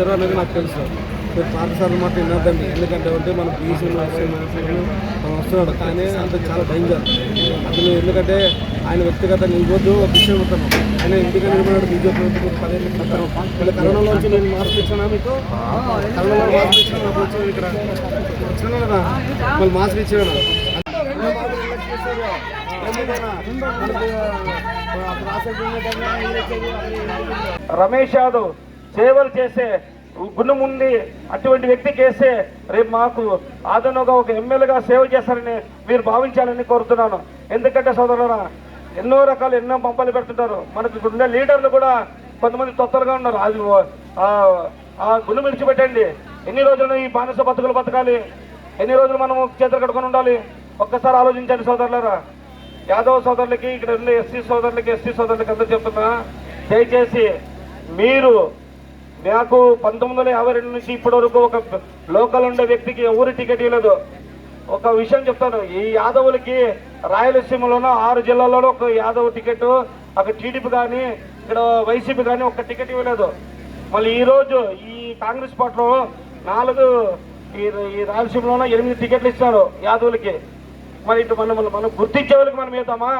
Zero అనేది నాకు తెలుసు. మీరు పాఠశాల మాట వినద్దండి. ఎందుకంటే అంటే మన బీసీలు మనం వస్తున్నాడు. కానీ అంత చాలా డేంజర్ అతను ఎందుకంటే ఆయన వ్యక్తిగతంగా ఇవ్వద్దు ఒక విషయం ఉంటాను ఆయన ఇంటికి నిలబడాడు బీజేపీ పదేళ్ళు క్రితం కరోనాలో వచ్చి నేను మార్పు ఇచ్చానా మీకు? కరోనాలో మార్పు ఇచ్చాను. నాకు వచ్చాను ఇక్కడ. వచ్చినా కదా మళ్ళీ మాస్క్ ఇచ్చాను? రమేష్ యాదవ్ సేవలు చేసే గుణం ఉంది అటువంటి వ్యక్తి వేస్తే రేపు మాకు ఆదనగా ఒక ఎమ్మెల్యేగా సేవ చేస్తారని మీరు భావించాలని కోరుతున్నాను. ఎందుకంటే సోదరులరా ఎన్నో రకాలు ఎన్నో పంపాలు పెడుతుంటారు. మనకు ఇక్కడ ఉండే లీడర్లు కూడా కొంతమంది తొత్తలుగా ఉన్నారు. అది ఆ- గుణం విడిచిపెట్టండి ఎన్ని రోజులు ఈ బానిస బతుకులు బతకాలి? ఎన్ని రోజులు మనం చేతులు కట్టుకొని ఉండాలి? ఒక్కసారి ఆలోచించండి సోదరులరా. యాదవ్ సోదరులకి ఇక్కడ ఉండే ఎస్సీ సోదరులకి ఎస్టీ సోదరులకి అందరూ చెప్తున్నా దయచేసి మీరు నాకు పంతొమ్మిది వందల యాభై రెండు నుంచి ఇప్పటి వరకు ఒక లోకల్ ఉండే వ్యక్తికి ఎవరు టికెట్ ఇవ్వలేదు ఒక విషయం చెప్తాను ఈ యాదవులకి రాయలసీమలోనూ ఆరు జిల్లాల్లోనూ ఒక యాదవ్ టికెట్ అక్కడ టీడీపీ కానీ ఇక్కడ వైసీపీ కానీ ఒక టికెట్ ఇవ్వలేదు. మళ్ళీ ఈరోజు ఈ కాంగ్రెస్ పార్టీలో నాలుగు ఈ ఈ రాయలసీమలోనూ ఎనిమిది టికెట్లు ఇస్తారు యాదవులకి. మరి ఇటు మనం మనం గుర్తించే వాళ్ళకి మనం వేద్దామా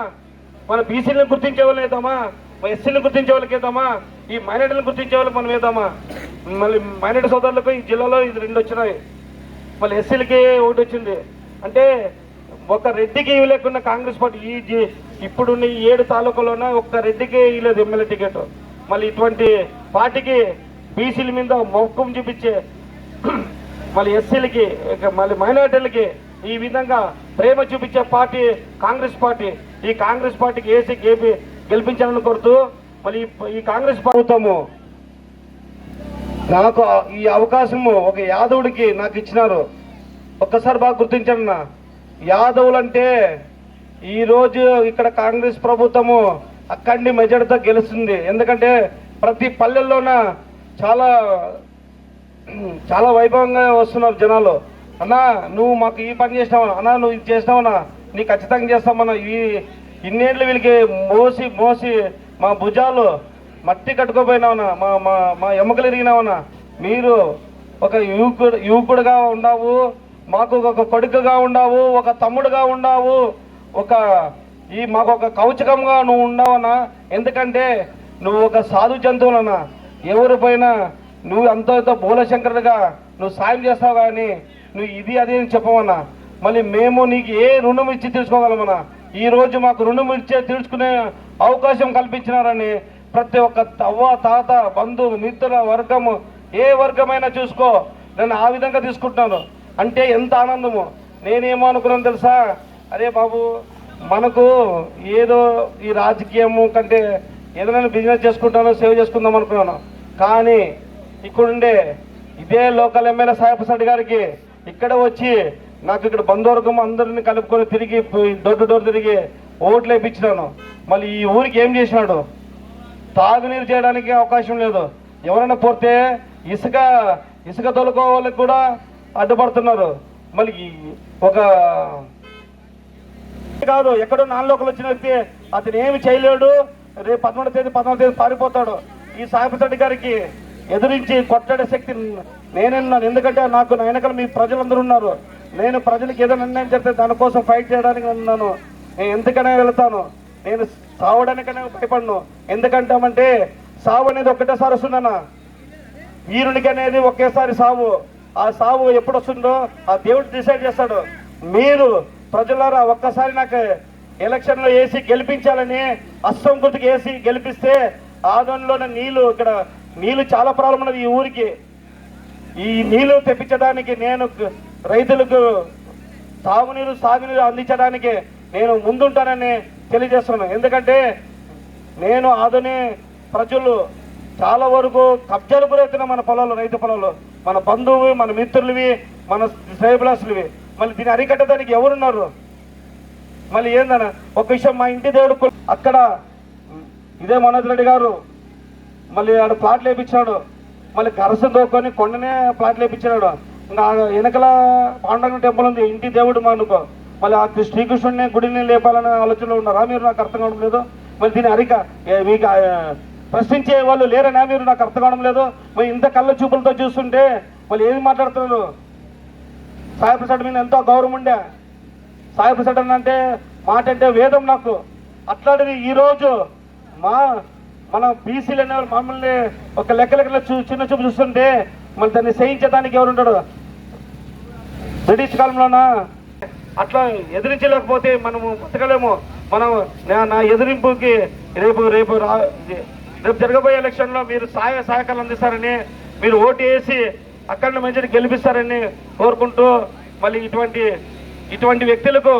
మన బీసీలను గుర్తించే వాళ్ళని వేద్దామా మన ఎస్సీలను గుర్తించే వాళ్ళకి వేద్దామా ఈ మైనార్టీలను గుర్తించే వాళ్ళు మనం వేద్దామా మళ్ళీ మైనార్టీ సోదరులకు ఈ జిల్లాలో ఇది రెండు వచ్చినాయి. మళ్ళీ ఎస్సీలకి ఒకటి వచ్చింది. అంటే ఒక రెడ్డికి లేకుండా కాంగ్రెస్ పార్టీ ఈ ఇప్పుడున్న ఈ ఏడు తాలూకాలోన ఒక్క రెడ్డికి ఇవ్వలేదు ఎమ్మెల్యే టికెట్. మళ్ళీ ఇటువంటి పార్టీకి బీసీల మీద మొక్కం చూపించే మళ్ళీ ఎస్సీలకి మళ్ళీ మైనార్టీలకి ఈ విధంగా ప్రేమ చూపించే పార్టీ కాంగ్రెస్ పార్టీ. ఈ కాంగ్రెస్ పార్టీకి ఏసీ గేపి గెలిపించాలని కోరుతూ మళ్ళీ ఈ- కాంగ్రెస్ ప్రభుత్వము నాకు ఈ అవకాశము ఒక యాదవుడికి నాకు ఇచ్చినారు. ఒక్కసారి బాగా గుర్తించండి యాదవులంటే ఈరోజు ఇక్కడ కాంగ్రెస్ ప్రభుత్వము అక్కడి మెజార్టీతో గెలుస్తుంది. ఎందుకంటే ప్రతి పల్లెల్లోన చాలా చాలా వైభవంగా వస్తున్నారు జనాలు. అన్నా నువ్వు మాకు ఈ పని చేసినావు అన్నా నువ్వు ఇది చేసినావనా నీ ఖచ్చితంగా చేస్తామన్నా ఈ ఇన్నేళ్ళు వీళ్ళకి మోసి మోసి మా భుజాలు మట్టి కట్టుకోపోయినావునా? మా మా మా ఎముకలు ఎరిగినావనా మీరు ఒక యువకుడు యువకుడుగా ఉన్నావు మాకు ఒక కొడుకుగా ఉన్నావు ఒక తమ్ముడుగా ఉన్నావు ఒక ఈ మాకు ఒక కౌచకంగా నువ్వు ఉండవనా? ఎందుకంటే నువ్వు ఒక సాధు జంతువులనా? ఎవరిపైన నువ్వు అంత ఎంతో బోలశంకరుడుగా నువ్వు సాయం చేస్తావు కానీ నువ్వు ఇది అది అని చెప్పవనా మళ్ళీ మేము నీకు ఏ రుణం ఇచ్చి తీర్చుకోగలమన్నా? ఈ రోజు మాకు రుణం ఇచ్చే తీర్చుకునే అవకాశం కల్పించినారని ప్రతి ఒక్క తవ్వ తాత బంధువు మిత్రుల వర్గము ఏ వర్గమైనా చూసుకో. నేను ఆ విధంగా తీసుకుంటున్నాను అంటే ఎంత ఆనందము. నేనేమో అనుకున్నాను తెలుసా? అరే బాబు మనకు ఏదో ఈ రాజకీయము కంటే ఏదైనా బిజినెస్ చేసుకుంటానో సేవ్ చేసుకుందాం అనుకున్నాను. కానీ ఇక్కడుండే ఇదే లోకల్ ఎమ్మెల్యే సాయప్రసాద్ గారికి ఇక్కడ వచ్చి నాకు ఇక్కడ బంధువర్గం అందరిని కలుపుకొని తిరిగి డోర్ టు డోర్ తిరిగి ఓట్లు వేయించినాను. మళ్ళీ ఈ ఊరికి ఏం చేసినాడు? తాగునీరు చేయడానికి అవకాశం లేదు. ఎవరైనా పోతే ఇసుక ఇసుక తొలుకో కూడా అడ్డుపడుతున్నారు. మళ్ళీ ఒక కాదు ఎక్కడో నాలుగు వచ్చిన వ్యక్తి అతను ఏమి చేయలేడు. రేపు పదమూడు తేదీ పదమూడు తేదీ పారిపోతాడు. ఈ సాయిప్రసాద్ గారికి ఎదిరించి కొట్టడే శక్తి నేనున్నాను ఎందుకంటే నాకు నా వెనకాల మీ ప్రజలందరూ ఉన్నారు. నేను ప్రజలకు ఏదైనా అన్యాయం చెప్తే దానికోసం ఫైట్ చేయడానికి ఉన్నాను. నేను ఎందుకనే వెళ్తాను? నేను సావడానికనే భయపడను. ఎందుకంటామంటే సావు అనేది ఒకటేసారి వస్తుందన్నా. వీరునికి అనేది ఒకేసారి సావు. ఆ సావు ఎప్పుడు వస్తుందో ఆ దేవుడు డిసైడ్ చేస్తాడు. మీరు ప్రజలారా ఒక్కసారి నాకు ఎలక్షన్లో వేసి గెలిపించాలని అస్సం గుర్తుకు వేసి గెలిపిస్తే ఆదంలోని నీళ్ళు ఇక్కడ నీళ్ళు చాలా ప్రాబ్లం ఉన్నది ఈ ఊరికి. ఈ నీళ్ళు తెప్పించడానికి నేను రైతులకు తాగునీరు సాగునీరు అందించడానికి నేను ముందుంటానని తెలియజేస్తున్నాను. ఎందుకంటే నేను ఆదుని ప్రజలు చాలా వరకు కబ్జాలు గురవుతున్న మన పొలాలు రైతు పొలాలు. మన బంధువు మన మిత్రులవి మన శ్రేయభిలాసులవి మళ్ళీ దీన్ని అరికట్టడానికి ఎవరున్నారు? మళ్ళీ ఏందన్న? ఒక విషయం మా ఇంటి దేవుడు అక్కడ ఇదే మనోజ్ రెడ్డి గారు మళ్ళీ ఆడు ప్లాట్లు వేయించాడు మళ్ళీ గరస దోకొని కొండనే ప్లాట్లు వేయించాడు ఇంకా వెనకల పాండవ టెంపుల్ ఉంది. ఇంటి దేవుడు మా అనుకో. మళ్ళీ ఆ శ్రీకృష్ణుడిని గుడిని లేపాలనే ఆలోచనలో ఉన్నారా మీరు? నాకు అర్థం కావడం లేదు. మళ్ళీ దీని అరిక మీకు ప్రశ్నించే వాళ్ళు లేరనా మీరు? నాకు అర్థం కావడం లేదు. మరి ఇంత కళ్ళ చూపులతో చూస్తుంటే మళ్ళీ ఏది మాట్లాడుతున్నారు? సాయిప్రసాద్ మీద ఎంతో గౌరవం ఉండే. సాయి అని అంటే మాట అంటే వేదం నాకు. అట్లాంటిది ఈరోజు మా మన బీసీలు అనేవాళ్ళు మమ్మల్ని ఒక లెక్క లెక్కల చూ చిన్న చూపు చూస్తుంటే మళ్ళీ దాన్ని సహించడానికి ఎవరుంటాడు బ్రిటిష్ కాలంలోనా? అట్లా ఎదిరించలేకపోతే మనము బతకలేము. మనం నా- నా ఎదిరింపుకి రేపు రేపు రేపు జరగబోయే ఎలక్షన్లో మీరు సహాయ సహకారాలు అందిస్తారని మీరు ఓటు వేసి అక్కడ మంచిని గెలిపిస్తారని కోరుకుంటూ మళ్ళీ ఇటువంటి ఇటువంటి వ్యక్తులకు